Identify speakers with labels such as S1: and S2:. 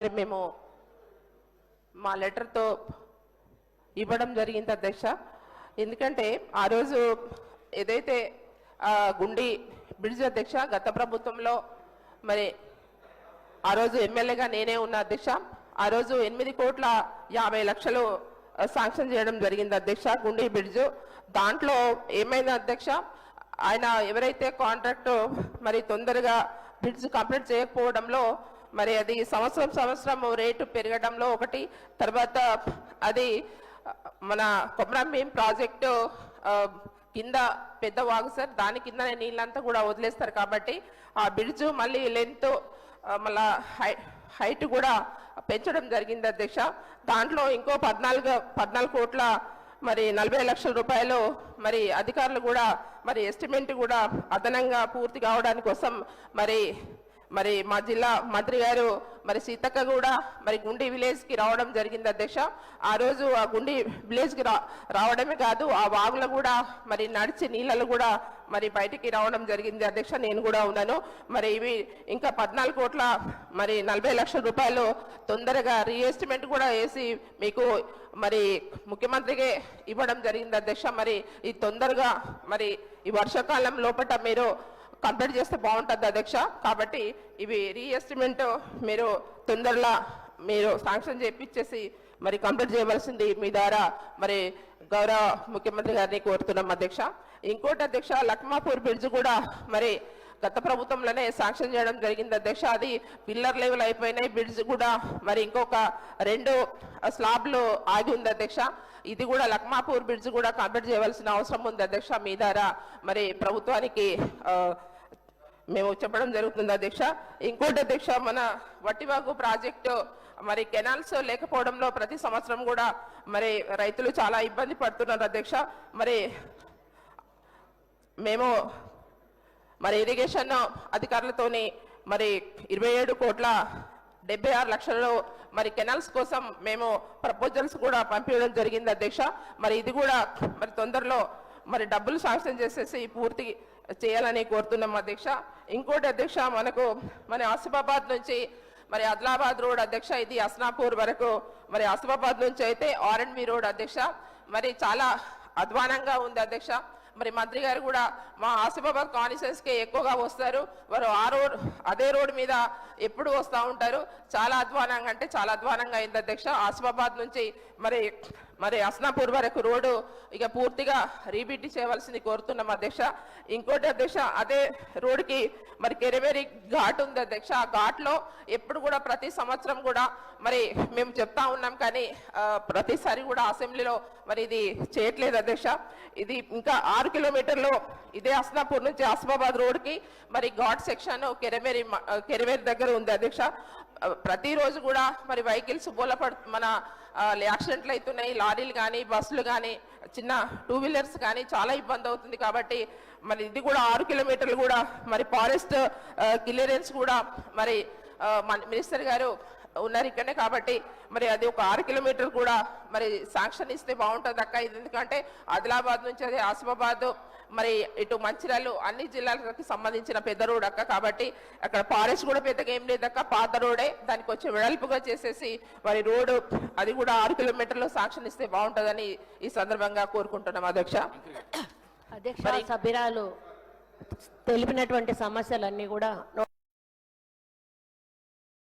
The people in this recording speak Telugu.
S1: మేము మా లెటర్తో ఇవ్వడం జరిగింది అధ్యక్ష. ఎందుకంటే ఆ రోజు ఏదైతే గుండి బ్రిడ్జ్ అధ్యక్ష గత ప్రభుత్వంలో మరి ఆ రోజు ఎమ్మెల్యేగా నేనే ఉన్న అధ్యక్ష. ఆ రోజు ఎనిమిది కోట్ల యాభై లక్షలు శాంక్షన్ చేయడం జరిగింది అధ్యక్ష గుండి బ్రిడ్జ్. దాంట్లో ఏమైంది అధ్యక్ష? ఆయన ఎవరైతే కాంట్రాక్ట్ మరి తొందరగా బ్రిడ్జ్ కంప్లీట్ చేయకపోవడంలో మరి అది సంవత్సరం సంవత్సరం రేటు పెరగడంలో ఒకటి తర్వాత అది మన కొమరం భీం ప్రాజెక్టు కింద పెద్ద వాగు సార్ దాని కింద నీళ్ళంతా కూడా వదిలేస్తారు కాబట్టి ఆ బ్రిడ్జ్ మళ్ళీ లెంత్ మళ్ళా హై హైట్ కూడా పెంచడం జరిగింది అధ్యక్ష. దాంట్లో ఇంకో పద్నాలుగు పద్నాలుగు కోట్ల మరి నలభై లక్షల రూపాయలు మరి అధికారులు కూడా మరి ఎస్టిమేట్ కూడా అదనంగా పూర్తి కావడానికి కోసం మరి మరి మా జిల్లా మంత్రి గారు మరి సీతక్క కూడా మరి గుండి విలేజ్కి రావడం జరిగింది అధ్యక్ష. ఆ రోజు ఆ గుండి విలేజ్కి రా రావడమే కాదు ఆ వాగులో కూడా మరి నడిచి నీళ్ళలో కూడా మరి బయటికి రావడం జరిగింది అధ్యక్ష. నేను కూడా ఉన్నాను. మరి ఇవి ఇంకా పద్నాలుగు కోట్ల మరి నలభై లక్షల రూపాయలు తొందరగా రీఎస్టిమేట్ కూడా వేసి మీకు మరి ముఖ్యమంత్రికి ఇవ్వడం జరిగింది అధ్యక్ష. మరి ఈ తొందరగా మరి ఈ వర్షాకాలం లోపల మీరు కంప్లీట్ చేస్తే బాగుంటుంది అధ్యక్ష. కాబట్టి ఇవి రీఎస్టిమేట్ మీరు తొందరలో మీరు శాంక్షన్ చేయించేసి మరి కంప్లీట్ చేయవలసింది మీ ద్వారా మరి గౌరవ ముఖ్యమంత్రి గారిని కోరుతున్నాం అధ్యక్ష. ఇంకోటి అధ్యక్ష లక్మాపూర్ బ్రిడ్జ్ కూడా మరి గత ప్రభుత్వంలోనే శాంక్షన్ చేయడం జరిగింది అధ్యక్ష. అది పిల్లర్ లెవెల్ అయిపోయినాయి. బ్రిడ్జ్ కూడా మరి ఇంకొక రెండు స్లాబ్లు ఆగి ఉంది అధ్యక్ష. ఇది కూడా లక్మాపూర్ బ్రిడ్జ్ కూడా కంప్లీట్ చేయవలసిన అవసరం ఉంది అధ్యక్ష. మీ ద్వారా మరి ప్రభుత్వానికి ఆ, మేము చెప్పడం జరుగుతుంది అధ్యక్ష. ఇంకోటి అధ్యక్ష మన వట్టివాగు ప్రాజెక్టు మరి కెనాల్స్ లేకపోవడంలో ప్రతి సంవత్సరం కూడా మరి రైతులు చాలా ఇబ్బంది పడుతున్నారు అధ్యక్ష. మరి మేము మరి ఇరిగేషన్ అధికారులతోని మరి ఇరవై ఏడు కోట్ల డెబ్బై ఆరు లక్షలలో మరి కెనాల్స్ కోసం మేము ప్రపోజల్స్ కూడా పంపించడం జరిగింది అధ్యక్ష. మరి ఇది కూడా మరి తొందరలో మరి డబ్బులు శాంక్షన్ చేసేసి పూర్తి చేయాలని కోరుతున్నాం అధ్యక్ష. ఇంకోటి అధ్యక్ష మనకు మన ఆసిఫాబాద్ నుంచి మరి ఆదిలాబాద్ రోడ్ అధ్యక్ష ఇది అస్నాపూర్ వరకు మరి ఆసిఫాబాద్ నుంచి అయితే ఆర్ అండ్ రోడ్ అధ్యక్ష. మరి చాలా అధ్వానంగా ఉంది అధ్యక్ష. మరి మంత్రి గారు కూడా మా ఆసిఫాబాద్ కాన్స్టిట్యూన్స్ ఎక్కువగా వస్తారు. వారు ఆ రోడ్ అదే రోడ్ మీద ఎప్పుడు వస్తూ ఉంటారు. చాలా అధ్వానంగా అంటే చాలా అధ్వానంగా అయింది అధ్యక్ష. ఆసిఫాబాద్ నుంచి మరి మరి అస్నాపూర్ వరకు రోడ్డు ఇక పూర్తిగా రీబిట్ చేయవలసింది కోరుతున్నాం అధ్యక్ష. ఇంకోటి అధ్యక్ష అదే రోడ్డుకి మరి కెరవేరి ఘాట్ ఉంది అధ్యక్ష. ఆ ఘాట్లో ఎప్పుడు కూడా ప్రతి సంవత్సరం కూడా మరి మేము చెప్తా ఉన్నాం కానీ ప్రతిసారి కూడా అసెంబ్లీలో మరి ఇది చేయట్లేదు అధ్యక్ష. ఇది ఇంకా ఆరు కిలోమీటర్లు ఇదే అస్నాపూర్ నుంచి ఆసిఫాబాద్ రోడ్కి మరి ఘాట్ సెక్షన్ కెరవేరి మ- కెరవేరి దగ్గర ఉంది అధ్యక్ష. ప్రతిరోజు కూడా మరి వెహికల్స్ బోలపడు మన యాక్సిడెంట్లు అవుతున్నాయి లారీలు కానీ బస్సులు కానీ చిన్న టూ వీలర్స్ కానీ చాలా ఇబ్బంది అవుతుంది కాబట్టి మరి ఇది కూడా ఆరు కిలోమీటర్లు కూడా మరి ఫారెస్ట్ క్లియరెన్స్ కూడా మరి మన మినిస్టర్ గారు ఉన్నారు ఇక్కడనే కాబట్టి మరి అది ఒక ఆరు కిలోమీటర్ కూడా మరి శాంక్షన్ ఇస్తే బాగుంటుంది అక్క. ఇది ఎందుకంటే ఆదిలాబాద్ నుంచి అది ఆసిఫాబాద్ మరి ఇటు మంచిర్యాలు అన్ని జిల్లాలకు సంబంధించిన పెద్ద రోడ్ అక్క కాబట్టి అక్కడ ఫారెస్ట్ కూడా పెద్దగా ఏం లేదు అక్క పాత రోడే. దానికి వచ్చి వెడల్పుగా చేసేసి మరి రోడ్డు అది కూడా ఆరు కిలోమీటర్లు శాంక్షన్ ఇస్తే బాగుంటుందని ఈ సందర్భంగా కోరుకుంటున్నాం అధ్యక్ష.
S2: అధ్యక్ష సభ్యురాలు తెలిపినటువంటి సమస్యలన్నీ కూడా